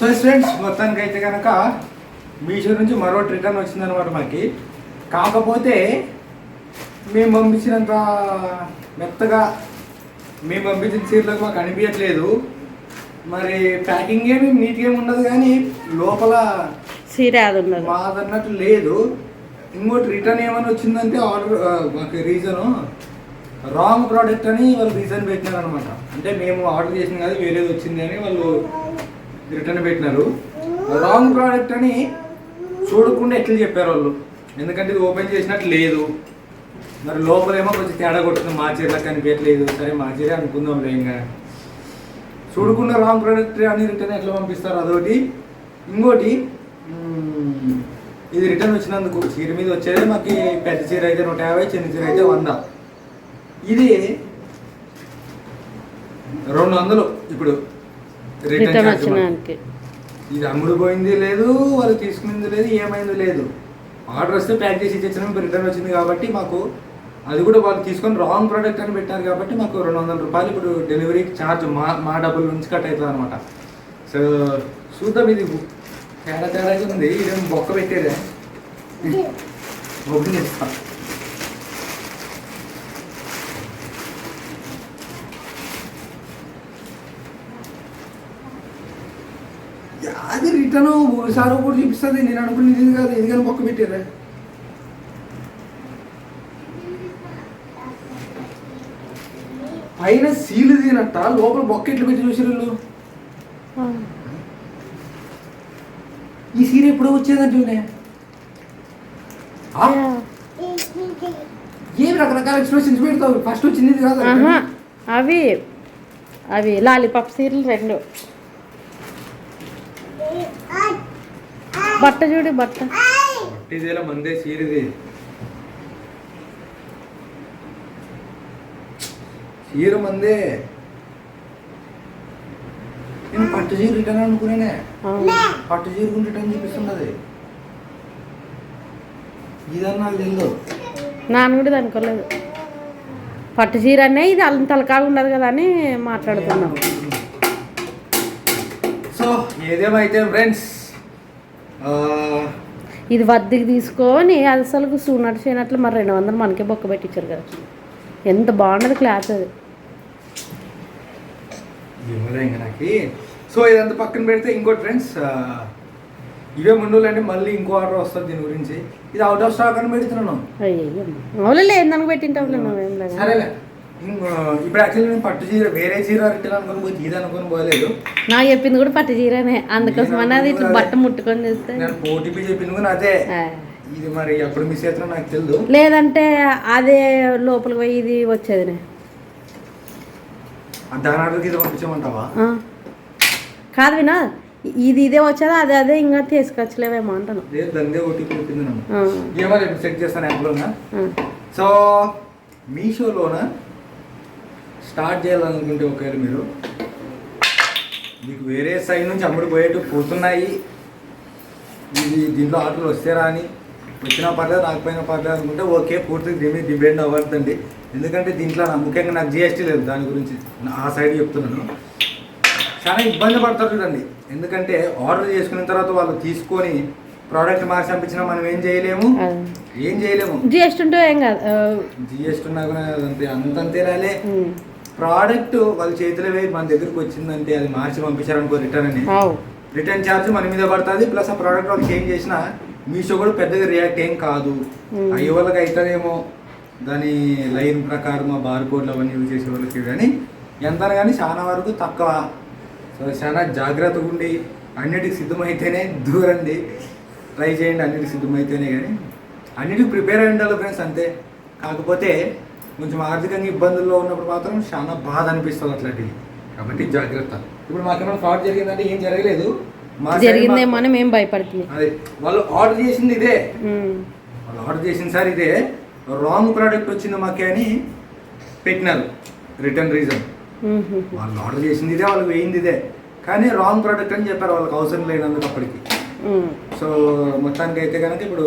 So friends మొత్తానికి అయితే కనుక మీషో నుంచి మరో రిటర్న్ వచ్చిందనమాట మాకి కాకపోతే మేము పంపించినంత మెత్తగా మేము పంపించిన చీరలకు మాకు అనిపించట్లేదు. మరి ప్యాకింగ్ ఏమి నీట్గా ఏమి ఉండదు కానీ లోపల మాదన్నట్టు లేదు. ఇంకోటి రిటర్న్ ఏమైనా వచ్చిందంటే ఆర్డర్ మాకు రీజను రాంగ్ ప్రోడక్ట్ అని వాళ్ళు రీజన్ పెట్టినారు అనమాట అంటే మేము ఆర్డర్ చేసిన కాదు వేరేది వచ్చింది అని వాళ్ళు రిటర్న్ పెట్టినారు. రాంగ్ ప్రోడక్ట్ అని చూడకుండా ఎట్లా చెప్పారు వాళ్ళు? ఎందుకంటే ఇది ఓపెన్ చేసినట్టు లేదు. మరి లోపలేమో కొంచెం తేడా కొడుతుంది మా చీరలకు కనిపించట్లేదు. సరే మా చీర అనుకుందాం ఇంకా. చూడకుండా రాంగ్ ప్రోడక్ట్ అని రిటర్న్ ఎట్లా పంపిస్తారు? అదొకటి. ఇంకోటి ఇది రిటర్న్ వచ్చినందుకు చీర మీద వచ్చేది మాకు పెద్ద చీర అయితే నూట యాభై చిన్న చీర అయితే వంద. ఇది రెండు వందలు ఇప్పుడు. రిటర్న్. వచ్చినానికి ఇది అమ్ముడు పోయింది లేదు వాళ్ళు తీసుకునింది లేదు ఏమైంది లేదు. ఆర్డర్ వస్తే ప్యాక్ చేసి ఇచ్చేసిన రిటర్న్ వచ్చింది కాబట్టి మాకు అది కూడా వాళ్ళు తీసుకొని రాంగ్ ప్రోడక్ట్ అని పెట్టారు కాబట్టి మాకు రెండు వందల రూపాయలు ఇప్పుడు డెలివరీ ఛార్జ్ మా మా డబ్బుల నుంచి కట్ అవుతుంది అనమాట సో చూద్దాం ఇది తేడా తేడాగా ఉంది. ఇదేం బొక్క పెట్టేదే? ఓపెన్ చేస్తా అది రిటర్న్ ఒకసారి ఒకటి చూపిస్తుంది నేను అనుకున్నది ఇది కాదు ఇది కానీ బొక్క పెట్టేదే. పైన సీలు తినట్ట లోపల బొక్క ఎట్లు పెట్టి చూసారు వీళ్ళు. ఈ సీర ఎప్పుడు వచ్చేదంటే ఏం రకరకాల ఎక్స్ప్రెషన్స్ పెడతావు? ఫస్ట్ వచ్చింది ఇది కాదు అవి అవి లాలీపాప్ సీరలు రెండు. బట్ట చూడు బట్ట. పట్టిదేలా మందే సీరిది చీర మందే. నేను పట్టు చీర రిటర్న్ అనుకునేనే. అవును. పట్టు చీర రిటర్న్ చూపిస్తున్నది ఇదన్నా నాకు తెలియదు నాన్న కూడా అనుకోలేదు పట్టు చీర అనే ఇది తలకాలు ఉండదు కదా అని మాట్లాడుతున్నాం. సో ఏదేమైతే ఫ్రెండ్స్ ఇది వద్దికి తీసుకొని అసలు సూనట్టు చేయనట్లు మరి రెండు వందలు మనకే బొక్క పెట్టించారు కదా. ఎంత బాగున్నది క్లాత్ అది. ఇంకా నాకు. సో ఇదంతా పక్కన పెడితే ఇంకోటి ఫ్రెండ్స్ ఇవే ముందు అంటే మళ్ళీ ఇంకో ఆర్డర్ వస్తుంది దీని గురించి. ఇది అవుట్ ఆఫ్ స్టాక్ అని పెడుతున్నాను. అవులే నువ్వేం లేదు. సరేలే. ఇంకో- ఇప్పుడు యాక్చువల్లీ నేను పట్టు చీర వేరే చీర రిటర్న్ అనుకుని పోయి ఇది అనుకుని పోలేదు. నాకు చెప్పింది కూడా పట్టు చీరనే. అందుకోసం అది ఇట్లా బట్ట ముట్టుకొని చేస్తే. నేను ఓటీపీ చెప్పింది కూడా అదే. ఇది మరి ఎప్పుడు మిస్ అవుతున్నా నాకు తెలియదు లేదంటే అదే లోపలికి పోయి ఇది వచ్చేది దాని ఆర్డర్కి ఇది పంపించమంటావా? కాదు వినా ఇది ఇదే వచ్చేది అదే అదే ఇంకా తీసుకొచ్చలేవేమో అంటాను. దందే ఓటీపీ చెప్పింది ఏమో చెక్ చేస్తాను యాప్లోనా. సో మీషోలోన? స్టార్ట్ చేయాలనుకుంటే ఒకవేళ మీరు మీకు వేరే సైడ్ నుంచి అమ్ముడు పోయేట్టు పోతున్నాయి. ఇది దీంట్లో ఆర్డర్లు వస్తే రాని వచ్చినా పర్లేదు రాకపోయినా పర్లేదు అనుకుంటే ఓకే పూర్తిగా దీని మీద డిపెండ్ అవ్వద్దండి. ఎందుకంటే దీంట్లో ముఖ్యంగా నాకు జిఎస్టీ లేదు దాని గురించి ఆ సైడ్ చెప్తున్నాను. చాలా ఇబ్బంది పడతారు చూడండి. ఎందుకంటే ఆర్డర్ చేసుకున్న తర్వాత వాళ్ళు తీసుకొని ప్రోడక్ట్ మార్చి పంపించినా మనం ఏం చేయలేము. ఏం చేయలేము? జిఎస్టీ ఉంటే ఏం కాదు జిఎస్టీ ఉన్నా కూడా అంతే అంతంతే రాలే. ఉమ్. ప్రోడక్ట్ వాళ్ళ చేతిలో మన దగ్గరికి వచ్చిందంటే అది మార్చి పంపించారనుకో రిటర్న్ అని. రిటర్న్ ఛార్జ్ మన మీద పడుతుంది ప్లస్ ఆ ప్రోడక్ట్ వాళ్ళు చేంజ్ చేసినా మీషో కూడా పెద్దగా రియాక్ట్ ఏం కాదు. అయ్యే వాళ్ళకి అవుతుందేమో దాని లైన్ ప్రకారం ఆ బార్ కోడ్లు అవన్నీ యూజ్ చేసే వాళ్ళకి కానీ ఎంత కానీ చాలా వరకు తక్కువ. సో చాలా జాగ్రత్తగా ఉండి అన్నిటికి సిద్ధమైతేనే దూరండి. ట్రై చేయండి అన్నిటికి సిద్ధమైతేనే కానీ అన్నిటికి ప్రిపేర్ అయి ఉండాలి ఫ్రెండ్స్ అంతే. కాకపోతే కొంచెం ఆర్థికంగా ఇబ్బందుల్లో ఉన్నప్పుడు మాత్రం చాలా బాధ అనిపిస్తుంది అట్లాంటివి కాబట్టి జాగ్రత్త. ఇప్పుడు మాకేమైనా ఫ్రాడ్ జరిగిందంటే ఏం జరగలేదు. మా side జరిగిందేమో మా- అని మేము భయపడుతుంది అదే వాళ్ళు ఆర్డర్ చేసింది ఇదే. వాళ్ళు ఆర్డర్ చేసిన సార్ ఇదే. రాంగ్ ప్రోడక్ట్ వచ్చింది మాకే అని పెట్టినారు. Return reason. వాళ్ళు ఆర్డర్ చేసింది ఇదే వాళ్ళకి వేయింది ఇదే. కానీ రాంగ్ ప్రోడక్ట్ అని చెప్పారు. వాళ్ళకి అవసరం లేనందుకు అప్పటికి. సో మొత్తానికి అయితే కనుక ఇప్పుడు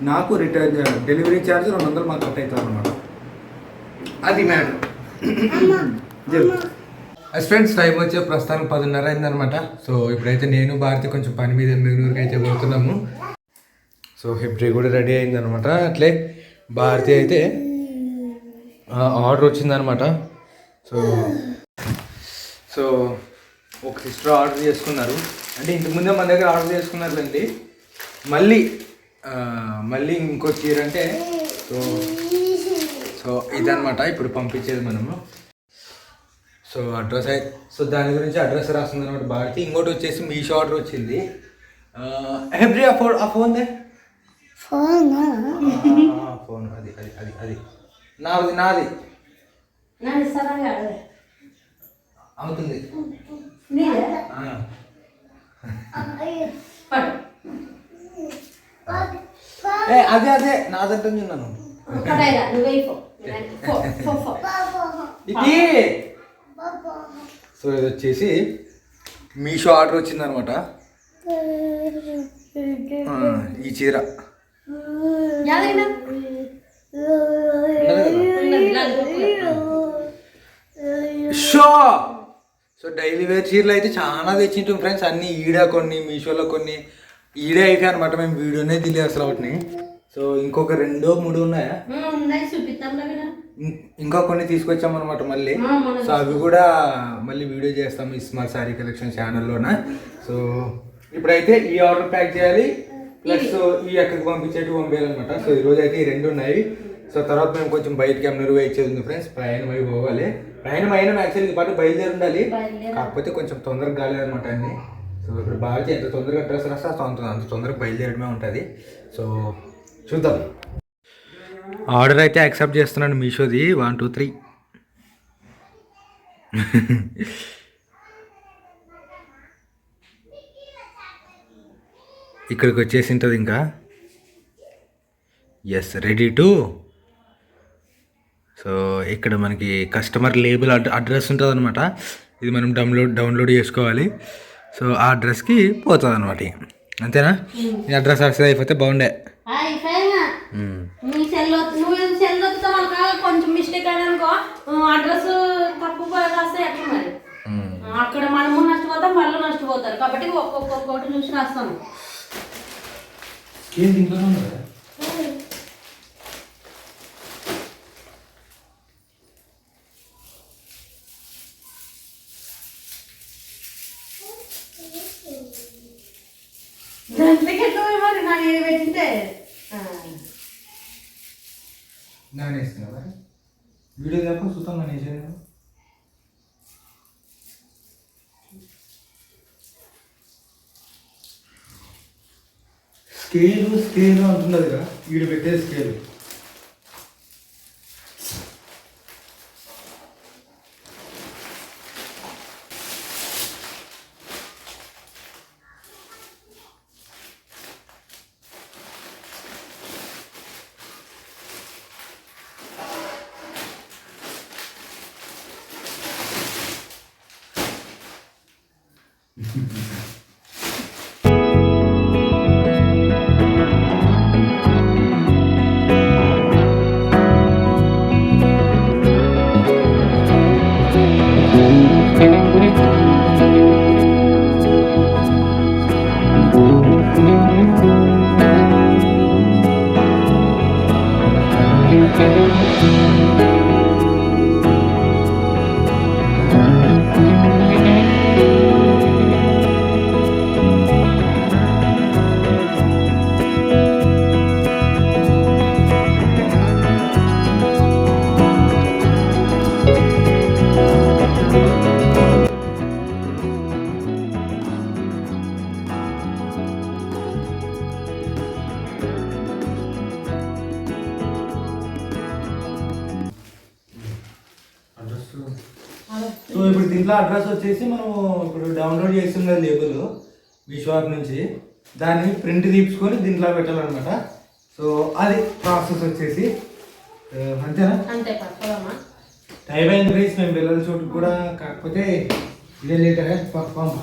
నాకు రిటర్న్ డెలివరీ ఛార్జ్ రెండు వందలు మాకు కట్ అవుతుంది అనమాట అది మ్యాటర్ ఫ్రెండ్స్ టైం వచ్చే ప్రస్తుతానికి పదిన్నర అయిందనమాట సో ఇప్పుడైతే నేను భారతి కొంచెం పని మీద బెంగళూరుకి అయితే పోతున్నాము సో హిప్రీ కూడా రెడీ అయిందనమాట అట్లే భారతి అయితే ఆర్డర్ వచ్చిందనమాట సో సో ఒక సిస్టర్ ఆర్డర్ చేసుకున్నారు. అంటే ఇంతకు ముందే మన దగ్గర ఆర్డర్ చేసుకున్నారులేండి. మళ్ళీ ఆ, మళ్ళీ ఇంకో చీర అంటే సో సో ఇదనమాట ఇప్పుడు పంపించేది మనము. సో అడ్రస్ అయితే సో దాని గురించి అడ్రస్ రాస్తుంది అనమాట భారతి. ఇంకోటి వచ్చేసి మీషో ఆర్డర్ వచ్చింది. ఎవ్రీ ఆ ఫోన్ ఆ ఫోన్ ఫోన్? ఫోన్ అది అది అది అది. నాది నాది. అవుతుంది. ఏ అదే అదే. నాదంటే నేను పడేగా నువ్వు అయిపో ఫో. ఫో ఫో ఇది సో ఇది వచ్చేసి మీషో ఆర్డర్ వచ్చిందనమాట. ఈ చీర. షో. సో డైలీ వేర్ చీరలు అయితే చాలా తెచ్చింటాం ఫ్రెండ్స్. అన్ని ఈడ కొన్ని మీషోలో కొన్ని. ఈడే అయిపోయాయి అనమాట మేము వీడియోనే తెలియదు అసలు వాటిని సో ఇంకొక రెండో మూడు ఉన్నాయా? ఇంకా కొన్ని తీసుకొచ్చామన్నమాట మళ్ళీ. మన సో అవి కూడా మళ్ళీ వీడియో చేస్తాం ఈ స్మార్ట్ సారీ కలెక్షన్ ఛానల్లోన సో ఇప్పుడైతే ఈ ఆర్డర్ ప్యాక్ చేయాలి. ప్లస్ ఈ ఎక్కడికి పంపించేట్టు పంపించాలన్నమాట సో ఈ రోజు అయితే ఈ రెండు ఉన్నాయి. సో తర్వాత మేము కొంచెం బయటకి ఏమైనా వెయిట్ చేస్తుంది ఫ్రెండ్స్ ప్రయాణం అయి పోవాలి. ప్రయాణం అయినా యాక్చువల్లీ పాటు బయలుదేరి ఉండాలి. కాకపోతే కొంచెం తొందరగా కాలేదన్నమాట అన్ని. సో ఇప్పుడు బాగా ఎంత తొందరగా డ్రెస్ రాస్తే అంత అంత తొందరగా బయలుదేరడమే ఉంటుంది. సో చూద్దాం. ఆర్డర్ అయితే యాక్సెప్ట్ చేస్తున్నాను మీషోది. One two three. ఇక్కడికి వచ్చేసి ఉంటుంది ఇంకా. ఎస్ రెడీ టు సో ఇక్కడ మనకి కస్టమర్ లేబుల్ అడ్ అడ్రస్ ఉంటుంది అనమాట ఇది మనం డౌన్లోడ్ డౌన్లోడ్ చేసుకోవాలి. సో ఆ అడ్రస్కి పోతుంది అనమాట అంతేనా? ఈ అడ్రస్ అసలు అయిపోతే బాగుండే. కొంచెం మిస్టేక్ అడ్రస్ తప్పు రాస్తే ఎట్లా మరి. మ్మ్. అక్కడ మనము నష్టపోతాం వాళ్ళు నష్టపోతారు. కాబట్టి ఒక్కొక్క ఒక్కొక్కటి చూసి రాస్తాను ఏం దీంట్లోనే ఉన్నదా? దాంట్లోకి ఎట్లా పోయి మరి నాకు ఏది పెట్టింటే ఆ. నానేస్తున్నావా వీడియో తప్ప సుతం నానేసాను స్కేలు స్కేలు అంటున్నది కదా వీడు పెట్టే స్కేలు. సో ఇప్పుడు దీంట్లో అడ్రస్ వచ్చేసి మనం ఇప్పుడు డౌన్లోడ్ చేస్తున్న లేబుల్ షాప్ నుంచి. దాన్ని ప్రింట్ తీసుకొని దీంట్లో పెట్టాలన్నమాట. సో అది ప్రాసెస్ వచ్చేసి అంతేనా? అంతే టైం అయింది ప్లీజ్ మేము పిల్లల చోటు కూడా కాకపోతే ఇదే లేట్ పంప.